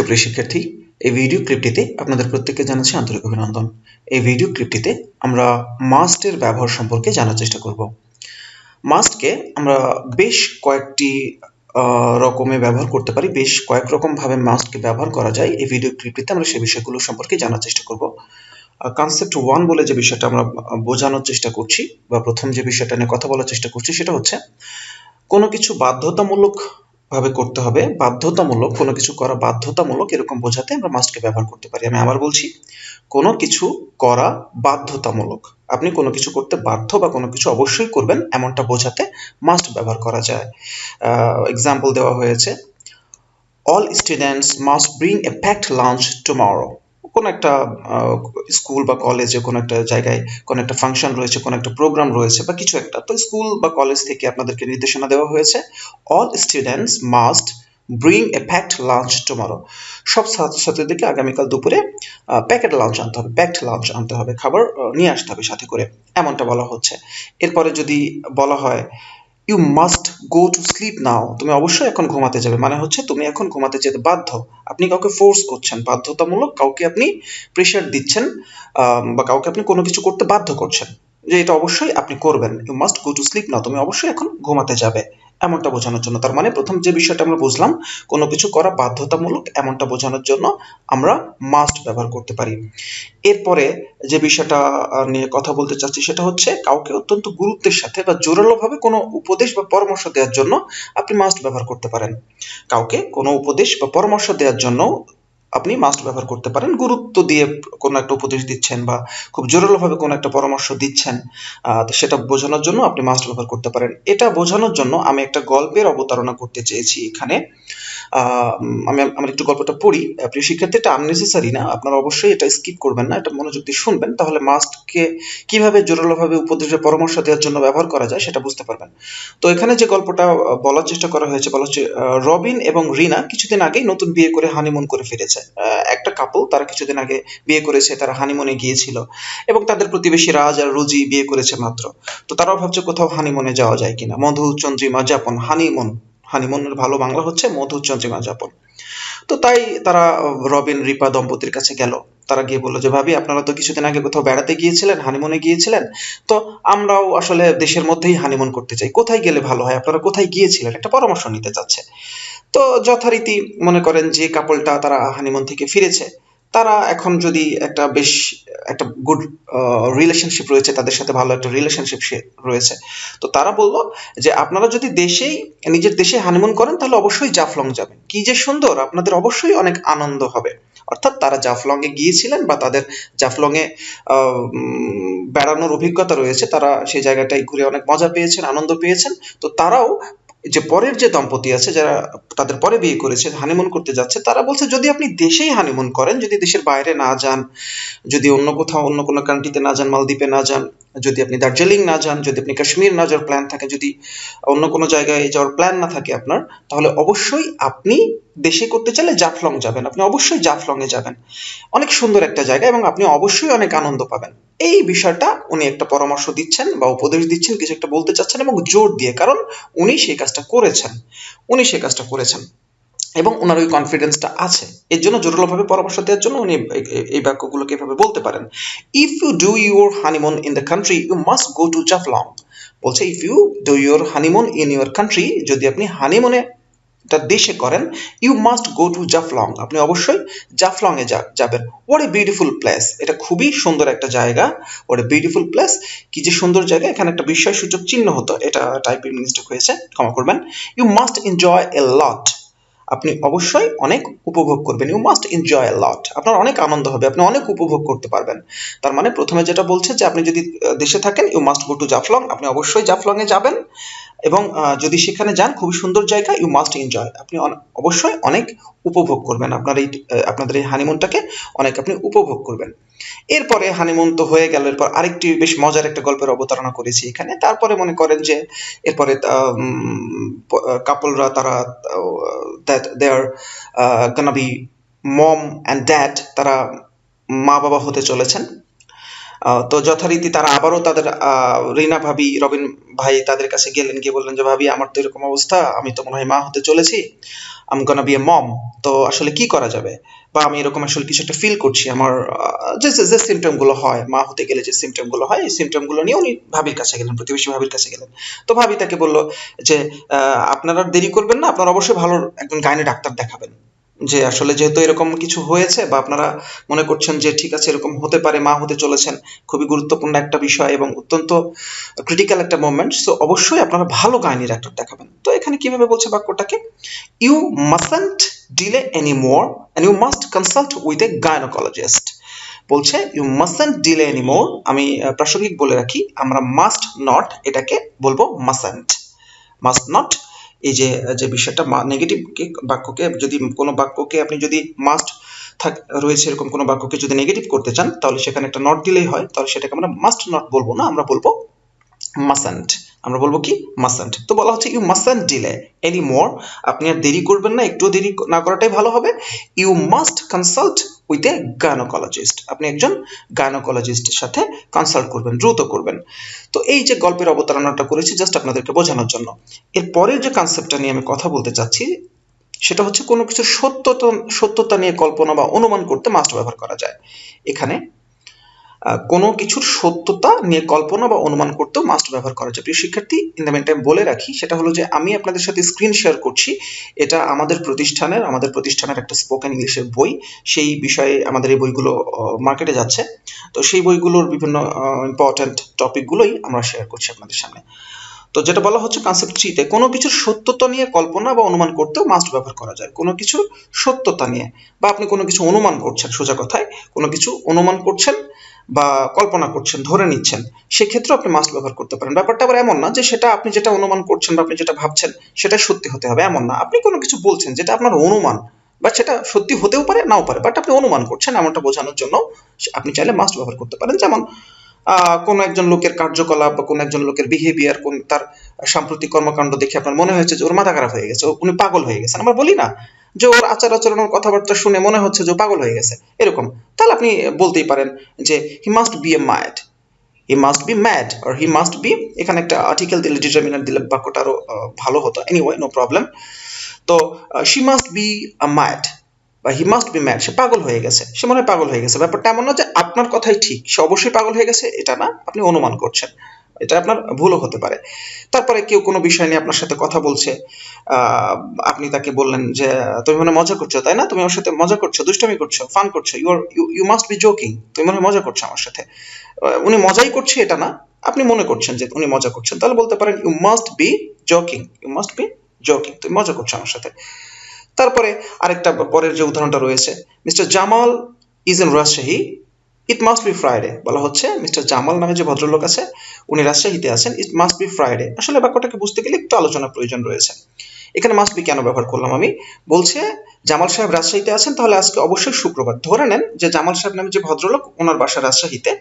সুপ্রিয় শিক্ষার্থী এই ভিডিও ক্লিপটিতে আপনাদের প্রত্যেককে জানাচ্ছি আন্তরিক অভিনন্দন। এই ভিডিও ক্লিপটিতে আমরা মাস্টের ব্যবহার সম্পর্কে জানার চেষ্টা করব। মাস্টকে আমরা বেশ কয়েকটি রকমে ব্যবহার করতে পারি, বেশ কয়েক রকমভাবে মাস্টকে ব্যবহার করা যায়। এই ভিডিও ক্লিপটিতে আমরা সেই বিষয়গুলো সম্পর্কে জানার চেষ্টা করব। কনসেপ্ট ওয়ান বলে যে বিষয়টা আমরা বোঝানোর চেষ্টা করছি, বা প্রথম যে বিষয়টা নিয়ে কথা বলার চেষ্টা করছি, সেটা হচ্ছে কোনো কিছু বাধ্যতামূলক ভাবে করতে হবে। বাধ্যতামূলক কোনো কিছু করা বাধ্যতামূলক এরকম বোঝাতে আমরা মাস্টকে ব্যবহার করতে পারি। আমি আবার বলছি, কোনো কিছু করা বাধ্যতামূলক। আপনি কোনো কিছু করতে বাধ্য বা কোনো কিছু অবশ্যই করবেন এমনটা বোঝাতে মাস্ট ব্যবহার করা যায়। এক্সাম্পল দেওয়া হয়েছে all students must bring a packed lunch tomorrow কোনো একটা স্কুল বা কলেজে কোনো একটা জায়গায় কোনো একটা ফাংশন রয়েছে, কোনো একটা প্রোগ্রাম রয়েছে বা কিছু একটা, তো স্কুল বা কলেজ থেকে আপনাদেরকে নির্দেশনা দেওয়া হয়েছে all students must bring a packed lunch tomorrow সব ছাত্রছাত্রীদেরকে আগামীকাল দুপুরে প্যাকেট লাঞ্চ আনতে হবে প্যাকড লাঞ্চ আনতে হবে, খাবার নিয়ে আসতে হবে সাথে করে, এমনটা বলা হচ্ছে। এরপরে যদি বলা হয় you must go to sleep now তুমি অবশ্যই এখন ঘুমাতে যাবে। মানে হচ্ছে তুমি এখন ঘুমাতে যেতে বাধ্য। আপনি কাউকে ফোর্স করছেন। বাধ্যতামূলক কাউকে আপনি প্রেশার দিচ্ছেন বা কাউকে আপনি কোনো কিছু করতে বাধ্য করছেন। যে এটা অবশ্যই আপনি করবেন। You must go to sleep now তুমি অবশ্যই এখন ঘুমাতে যাবে। এমনটা বোঝানোর জন্য। তার মানে প্রথম যে বিষয়টা আমরা বুঝলাম, কোনো কিছু করা বাধ্যতামূলক এমনটা বোঝানোর জন্য আমরা মাস্ট ব্যবহার করতে পারি। এরপরে যে বিষয়টা নিয়ে কথা বলতে চাচ্ছি সেটা হচ্ছে কাউকে অত্যন্ত গুরুত্বের সাথে বা জোরালোভাবে কোনো উপদেশ বা পরামর্শ দেওয়ার জন্য আপনি মাস্ট ব্যবহার করতে পারেন। কাউকে কোনো উপদেশ বা পরামর্শ দেওয়ার জন্য আপনি মাস্ট ব্যবহার করতে পারেন। গুরুত্ব দিয়ে কোনো একটা উপদেশ দিচ্ছেন বা খুব জোরালোভাবে কোনো একটা পরামর্শ দিচ্ছেন তো সেটা বোঝানোর জন্য আপনি মাস্ট ব্যবহার করতে পারেন। এটা বোঝানোর জন্য আমি একটা গল্পের অবতারণা করতে চেয়েছি এখানে। আমি, আমার একটু গল্পটা পড়ি। প্রিয় শিক্ষার্থী, এটা আননেসেসারি না। আপনারা অবশ্যই এটা স্কিপ করবেন না, এটা মনোযোগ দিয়ে শুনবেন। তাহলে মাস্টকে কীভাবে জোরালোভাবে উপদেশ পরামর্শ দেওয়ার জন্য ব্যবহার করা যায় সেটা বুঝতে পারবেন। তো এখানে যে গল্পটা বলার চেষ্টা করা হয়েছে, বলা হচ্ছে রবিন এবং রিনা কিছুদিন আগেই নতুন বিয়ে করে হানিমুন করে ফিরেছে। একটা কাপল তারা কিছুদিন আগে বিয়ে করেছে, তারা হানিমুনে গিয়েছিল। এবং তাদের প্রতিবেশী রাজ আর রোজি বিয়ে করেছে মাত্র। তো তারাও ভাবছে কোথাও হানিমুনে যাওয়া যায় কিনা। মধু, চন্দ্রিমা, যাপন হানিমুন হানিমুনের ভালো বাংলা হচ্ছে মধু চন্দ্রিমা যাপন। তো তাই তারা রবিন, রিপা, দম্পতির কাছে গেল। তারা গিয়ে বলল যে, ভাবি, আপনারা তো কিছুদিন আগে কোথাও বেড়াতে গিয়েছিলেন, হানিমুনে গিয়েছিলেন? তো আমরাও আসলে দেশের মধ্যেই হানিমুন করতে চাই। কোথায় গেলে ভালো হয়? আপনারা কোথায় গিয়েছিলেন? একটা পরামর্শ নিতে চাচ্ছে। তো যথারীতি মনে করেন যে, কাপলটা তারা হানিমুন থেকে ফিরেছে। তারা এখন যদি একটা বেশ, একটা গুড রিলেশনশিপ রয়েছে, তাদের সাথে ভালো একটা রিলেশনশিপ রয়েছে, তো তারা বলল যে আপনারা যদি দেশেই, নিজের দেশে হানিমুন করেন, তাহলে অবশ্যই জাফলং যাবেন। কি যে সুন্দর, আপনাদের অবশ্যই অনেক আনন্দ হবে। অর্থাৎ তারা জাফলং এ গিয়েছিলেন বা তাদের জাফলং এ বেড়ানোর অভিজ্ঞতা রয়েছে, তারা সেই জায়গাটায় ঘুরে অনেক মজা পেয়েছেন, আনন্দ পেয়েছেন, তো তারাও যে পরের যে দম্পতি আছে যারা তাদের পরে বিয়ে করেছে হানিমুন করতে যাচ্ছে, তারা বলছে, যদি আপনি দেশেই হানিমুন করেন, যদি দেশের বাইরে না যান, যদি অন্য কোথাও, অন্য কোনো কান্ট্রিতে না যান, মালদ্বীপে না যান যদি আপনি দার্জিলিং না যান, যদি আপনি কাশ্মীর না যাওয়ার প্ল্যান থাকে, যদি অন্য কোনো জায়গায় যাওয়ার প্ল্যান না থাকে আপনার, তাহলে অবশ্যই আপনি দেশে করতে চাইলে জাফলং যাবেন। আপনি অবশ্যই জাফলং এ যাবেন। অনেক সুন্দর একটা জায়গা এবং আপনি অবশ্যই অনেক আনন্দ পাবেন। এই বিষয়টা উনি একটা পরামর্শ দিচ্ছেন বা উপদেশ দিচ্ছেন, কিছু একটা বলতে চাচ্ছেন এবং জোর দিয়ে, কারণ উনি সেই কাজটা করেছেন। উনি সেই কাজটা করেছেন। এবং ওনার ওই কনফিডেন্সটা আছে। এর জন্য জোরালোভাবে পরামর্শ দেওয়ার জন্য উনি এই- বাক্যগুলোকে এভাবে বলতে পারেন। If you do your honeymoon in the country you must go to Jaflong বলছে if you do your honeymoon in your country যদি আপনি হানিমুনে তার দেশে করেন you must go to Jaflong আপনি অবশ্যই জাফলং এ যা- যাবেন। ওয়াট এ বিউটিফুল প্লেস এটা খুবই সুন্দর একটা জায়গা। ওয়াট এ বিউটিফুল প্লেস কি যে সুন্দর জায়গা! এখানে একটা বিস্ময় সূচক চিহ্ন হতো। এটা টাইপিং মিস্টেক হয়েছে, ক্ষমা করবেন। You must enjoy a lot আপনি অবশ্যই অনেক উপভোগ করবেন। You must enjoy a lot আপনার অনেক আনন্দ হবে, আপনি অনেক উপভোগ করতে পারবেন। তার মানে প্রথমে যেটা বলছে যে, আপনি যদি দেশে থাকেন you must go to Jaflong আপনি অবশ্যই জাফলংয়ে যাবেন। এবং যদি সেখানে যান, খুবই সুন্দর জায়গা ইউ মাস্ট এনজয় আপনি অবশ্যই অনেক উপভোগ করবেন আপনার এই আপনাদের এই হানিমুনটাকে অনেক আপনি উপভোগ করবেন। এরপরে হানিমুন তো হয়ে গেল, এরপর আরেকটি বেশ মজার একটা গল্পের অবতারণা করেছি এখানে। তারপরে মনে করেন যে, এরপরে কাপলরা তারা that they are be mom and dad তারা মা বাবা হতে চলেছেন। তো যথারীতি তারা আবারও তাদের রিনা ভাবি, রবিন ভাই তাদের কাছে গেলেন, গিয়ে বললেন যে, ভাবি, আমার তো এরকম অবস্থা, আমি তো মনে হয় মা হতে চলেছি আম গনা বি এ মম তো আসলে কি করা যাবে? বা আমি এরকম আসলে কিছু একটা ফিল করছি, আমার যে, যে- যে সিমটমগুলো হয়, মা হতে গেলে যে সিমটমগুলো হয়, এই সিমটমগুলো নিয়ে উনি ভাবির কাছে গেলেন, প্রতিবেশী ভাবির কাছে গেলেন। তো ভাবি তাকে বলল যে আপনারা দেরি করবেন না, আপনারা অবশ্যই ভালো একজন গাইনি ডাক্তার দেখাবেন। যে আসলে যেহেতু এরকম কিছু হয়েছে বা আপনারা মনে করছেন যে ঠিক আছে, এরকম হতে পারে, মা হতে চলেছেন, খুবই গুরুত্বপূর্ণ একটা বিষয় এবং অত্যন্ত ক্রিটিক্যাল একটা মোমেন্ট সো অবশ্যই আপনারা ভালো গাইনি ডাক্তার দেখাবেন। তো এখানে কীভাবে বলছে বাক্যটাকে? You mustn't delay any more and you must consult with a gynaecologist বলছে you mustn't delay any more আমি প্রাসঙ্গিক বলে রাখি, আমরা মাস্ট নট এটাকে বলব মাস্টন্ট মাস্ট নট এই যে যে বিষয়টা নেগেটিভ বাক্যকে, যদি কোনো বাক্যকে আপনি যদি মাস্ট থাক, রয়েছে এরকম কোনো বাক্যকে যদি নেগেটিভ করতে চান, তাহলে সেখানে একটা নট দিলেই হয়, তাহলে সেটাকে আমরা মাস্ট নট বলব না, আমরা বলব মাসান্ট আমরা বলব কি? মাসান্ট তো বলা হচ্ছে you mustn't delay any more আপনি আর দেরি করবেন না একটু দেরি না করাটাই ভালো হবে। You must consult with a gynaecologist আপনি একজন গানোকোলজিস্টের সাথে কনসাল্ট করবেন, দ্রুত করবেন। তো এই যে গল্পের অবতারণাটা করেছি জাস্ট আপনাদেরকে বোঝানোর জন্য। এর পরের যে কনসেপ্টটা নিয়ে আমি কথা বলতে চাচ্ছি, সেটা হচ্ছে কোনো কিছু সত্যতা সত্যতা নিয়ে কল্পনা বা অনুমান করতে মাস্ট ব্যবহার করা যায়। এখানে কোনো কিছুর সত্যতা নিয়ে কল্পনা বা অনুমান করতেও মাস্ট ব্যবহার করা যায়। প্রিয় শিক্ষার্থী ইন দ্য মেন টাইম বলে রাখি, সেটা হলো যে আমি আপনাদের সাথে স্ক্রিন শেয়ার করছি। এটা আমাদের প্রতিষ্ঠানের আমাদের প্রতিষ্ঠানের একটা স্পোকেন ইংলিশের বই। সেই বিষয়ে আমাদের এই বইগুলো মার্কেটে যাচ্ছে। তো সেই বইগুলোর বিভিন্ন ইম্পর্ট্যান্ট টপিকগুলোই আমরা শেয়ার করছি আপনাদের সামনে। তো যেটা বলা হচ্ছে কনসেপ্ট থ্রিতে কোনো কিছুর সত্যতা নিয়ে কল্পনা বা অনুমান করতেও মাস্ট ব্যবহার করা যায়। কোনো কিছুর সত্যতা নিয়ে বা আপনি কোনো কিছু অনুমান করছেন সোজা কথায়, কোনো কিছু অনুমান করছেন বা কল্পনা করছেন, ধরে নিচ্ছেন সেক্ষেত্রে আপনি মাস্ট ব্যবহার করতে পারেন। ব্যাপারটা আবার এমন না যে সেটা আপনি যেটা অনুমান করছেন বা আপনি যেটা ভাবছেন, সেটা সত্যি হতে হবে, এমন না। আপনি কোনো কিছু বলছেন যেটা আপনার অনুমান, বা সেটা সত্যি হতেও পারে, নাও পারে বাট আপনি অনুমান করছেন এমনটা বোঝানোর জন্য আপনি চাইলে মাস্ট ব্যবহার করতে পারেন। যেমন কোনো একজন লোকের কার্যকলাপ বা কোনো একজন লোকের বিহেভিয়ার কোন তার সাম্প্রতিক কর্মকাণ্ড দেখে আপনার মনে হয়েছে যে ওর মাথা খারাপ হয়ে গেছে, উনি পাগল হয়ে গেছেন। আমরা বলি না যে ওর আচার আচরণ কথাবার্তা শুনে মনে হচ্ছে যে পাগল হয়ে গেছে। এরকম। তাহলে আপনি বলতেই পারেন যে he must be a mad he must be mad R he must be এখানে একটা আর্টিকেল দিলে ডিটারমিনার দিলে বাক্যটা আরও ভালো হতো। এনিওয়ে নো প্রবলেম তো she must be a mad বা হি মাস্ট বি ম্যাড সে পাগল হয়ে গেছে। সে মনে হয় পাগল হয়ে গেছে। ব্যাপারটা এমন না যে আপনার কথাই ঠিক। সে অবশ্যই পাগল হয়ে গেছে, এটা না। আপনি অনুমান করছেন। এটা আপনার ভুলও হতে পারে। তারপরে কেউ কোনো বিষয় নিয়ে আপনার সাথে কথা বলছে আপনি তাকে বললেন যে, তুমি মনে মজা করছ, তাই না? তুমি আমার সাথে মজা করছ, দুষ্টামি করছ, ফান করছ you you must be joking তুমি মনে মজা করছ আমার সাথে। উনি মজাই করছে এটা না, আপনি মনে করছেন যে উনি মজা করছেন, তাহলে বলতে পারেন you must be joking you must be joking তুমি মজা করছ আমার সাথে। তারপরে আরেকটা পরের যে উদাহরণটা রয়েছে mister Jamal is in Rajshahi it must be Friday বলা হচ্ছে। মিস্টার জামাল নামে যে ভদ্রলোক আছে, উনি রাজশাহীতে আছেন। ইট মাস্ট বি ফ্রাইডে আসলে বাক্যটাকে বুঝতে গেলে একটু আলোচনার প্রয়োজন রয়েছে। এখানে মাস্ট বি কেন ব্যবহার করলাম আমি? বলছে, জামাল সাহেব রাজশাহীতে আছেন, তাহলে আজকে অবশ্যই শুক্রবার। ধরে নেন যে জামাল সাহেব নামে যে ভদ্রলোক, ওনার বাসা রাজশাহীতে।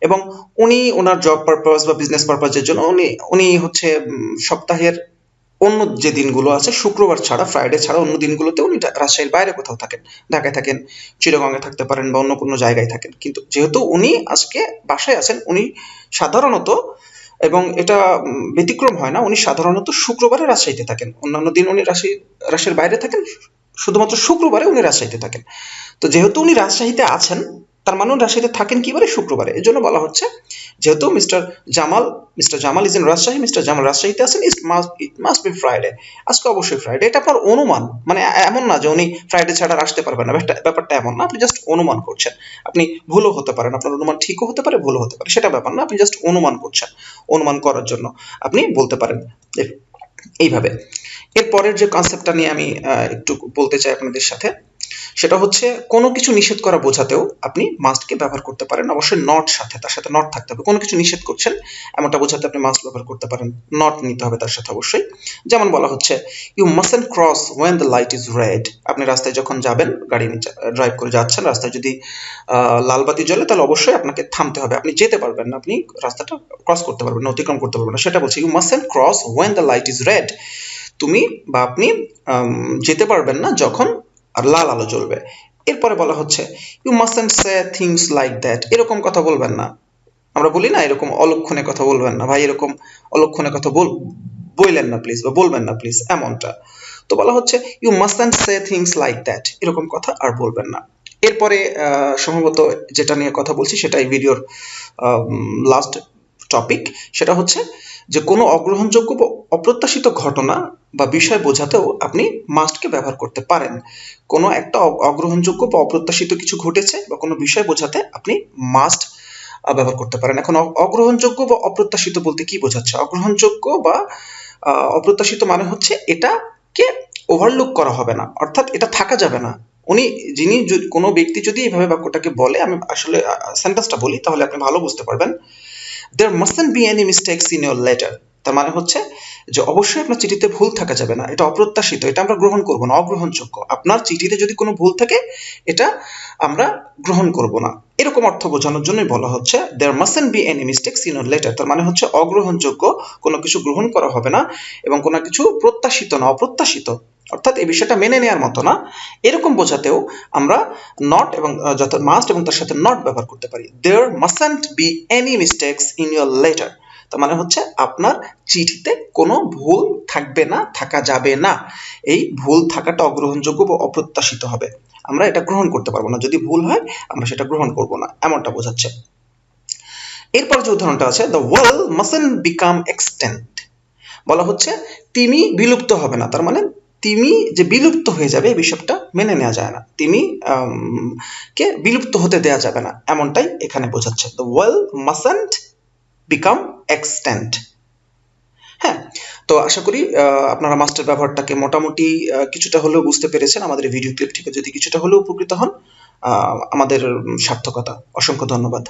এবং উনি ওনার জব পারপাস বা বিজনেস পারপাসের জন্য, উনি উনি হচ্ছে সপ্তাহের অন্য যে দিনগুলো আছে, শুক্রবার ছাড়া ফ্রাইডে ছাড়া অন্য দিনগুলোতে উনি রাজশাহীর বাইরে কোথাও থাকেন, ঢাকায় থাকেন চিরগঙ্গে থাকতে পারেন বা অন্য কোনো জায়গায় থাকেন। কিন্তু যেহেতু উনি আজকে বাসায় আছেন, উনি সাধারণত, এবং এটা ব্যতিক্রম হয় না, উনি সাধারণত শুক্রবারে রাজশাহীতে থাকেন। অন্যান্য দিন উনি রাশি রাজশাহীর বাইরে থাকেন, শুধুমাত্র শুক্রবারে উনি রাজশাহীতে থাকেন। তো যেহেতু উনি রাজশাহীতে আছেন তার মানে উনি রাজশাহীতে থাকেন কিবারে? শুক্রবারে। এর জন্য বলা হচ্ছে, যেহেতু mister Jamal mister Jamal is in Rajshahi, mister Jamal রাজশাহীতে আছেন, it must it must be Friday. আজকে অবশ্যই ফ্রাইডে। এটা আপনার অনুমান। মানে এমন না যে উনি ফ্রাইডে ছাড়া আসতে পারবেন না। ব্যাপারটা এমন না। আপনি জাস্ট অনুমান করছেন। আপনি ভুলও হতে পারেন। আপনার অনুমান ঠিকও হতে পারে, ভুলও হতে পারে। সেটা ব্যাপার না। আপনি জাস্ট অনুমান করছেন, অনুমান করার জন্য। আপনি বলতে পারেন এইভাবে। এরপরের যে কনসেপ্টটা নিয়ে আমি একটু বলতে চাই আপনাদের সাথে সেটা হচ্ছে কোনো কিছু নিষেধ করা বোঝাতেও আপনি মাস্টকে ব্যবহার করতে পারেন। অবশ্যই নট সাথে, তার সাথে নট থাকতে হবে। কোনো কিছু নিষেধ করছেন, এমনটা বোঝাতে আপনি মাস্ট ব্যবহার করতে পারেন। নট নিতে হবে তার সাথে অবশ্যই। যেমন বলা হচ্ছে you mustn't cross when the light is red আপনি রাস্তায় যখন যাবেন, গাড়ি ড্রাইভ করে যাচ্ছেন, রাস্তায় যদি লাল বাতি জ্বলে, তাহলে অবশ্যই আপনাকে থামতে হবে। আপনি যেতে পারবেন না, আপনি রাস্তাটা ক্রস করতে পারবেন না, অতিক্রম করতে পারবেন না। সেটা বলছে you mustn't cross when the light is red তুমি বা আপনি যেতে পারবেন না যখন আর লাল আলো জ্বলবে। এরপরে বলা হচ্ছে you mustn't say things like that এরকম কথা বলবেন না। আমরা বলি না এরকম অলক্ষণে কথা বলবেন না। ভাই, এরকম অলক্ষণে কথা বল বললেন না প্লিজ বা বলবেন না প্লিজ এমনটা। তো বলা হচ্ছে you must say things like that এরকম কথা আর বলবেন না। এরপরে সম্ভবত যেটা নিয়ে কথা বলছি সেটাই ভিডিওর লাস্ট টপিক সেটা হচ্ছে যে কোনো অগ্রহণযোগ্য অপ্রত্যাশিত ঘটনা বা বিষয় বোঝাতেও আপনি মাস্টকে ব্যবহার করতে পারেন। কোনো একটা অগ্রহণযোগ্য বা অপ্রত্যাশিত কিছু ঘটেছে বা কোনো বিষয় বোঝাতে আপনি মাস্ট ব্যবহার করতে পারেন। এখন অগ্রহণযোগ্য বা অপ্রত্যাশিত বলতে কি বোঝাচ্ছে? অগ্রহণযোগ্য বা অপ্রত্যাশিত মানে হচ্ছে এটাকে ওভারলুক করা হবে না, অর্থাৎ এটা থাকা যাবে না। উনি, যিনি কোনো ব্যক্তি যদি এইভাবে বাক্যটাকে বলে, আমি আসলে সেন্টেন্সটা বলি, তাহলে আপনি ভালো বুঝতে পারবেন। There mustn't be any mistakes in your letter তার মানে হচ্ছে যে অবশ্যই আপনার চিঠিতে ভুল থাকা যাবে না। এটা অপ্রত্যাশিত, এটা আমরা গ্রহণ করব না, অগ্রহণযোগ্য। আপনার চিঠিতে যদি কোনো ভুল থাকে, এটা আমরা গ্রহণ করব না। এরকম অর্থ বোঝানোর জন্যই বলা হচ্ছে there mustn't be any mistakes in letter তার মানে হচ্ছে অগ্রহণযোগ্য, কোনো কিছু গ্রহণ করা হবে না এবং কোনো কিছু প্রত্যাশিত না, অপ্রত্যাশিত। অর্থাৎ এই বিষয়টা মেনে নেওয়ার মতো না। এরকম বোঝাতেও আমরা নট এবং যত মাস্ট এবং তার সাথে নট ব্যবহার করতে পারি। There mustn't be any mistakes in your letter তার মানে হচ্ছে আপনার চিঠিতে কোনো ভুল থাকবে না, থাকা যাবে না। এই ভুল থাকাটা অগ্রহণযোগ্য বা অপ্রত্যাশিত হবে। আমরা এটা গ্রহণ করতে পারব না। যদি ভুল হয়, আমরা সেটা গ্রহণ করব না। এমনটা বোঝাচ্ছে। এরপর যে উদাহরণটা আছে the world mustn't become extinct বলা হচ্ছে, তিনি বিলুপ্ত হবে না। তার মানে তিমি যে বিলুপ্ত হয়ে যাবে, এই বিষয়টা মেনে নেওয়া যায় না। তিমি কে বিলুপ্ত হতে দেয়া যাবে না, এমনটাই এখানে বোঝাচ্ছে। The world mustn't become extinct হ্যাঁ তো আশা করি আপনারা মাস্টার ব্যবহারটাকে মোটামুটি কিছুটা হলেও বুঝতে পেরেছেন। আমাদের ভিডিও ক্লিপ থেকে যদি কিছুটা হলেও উপকৃত হন আমাদের সার্থকতা। অসংখ্য ধন্যবাদ।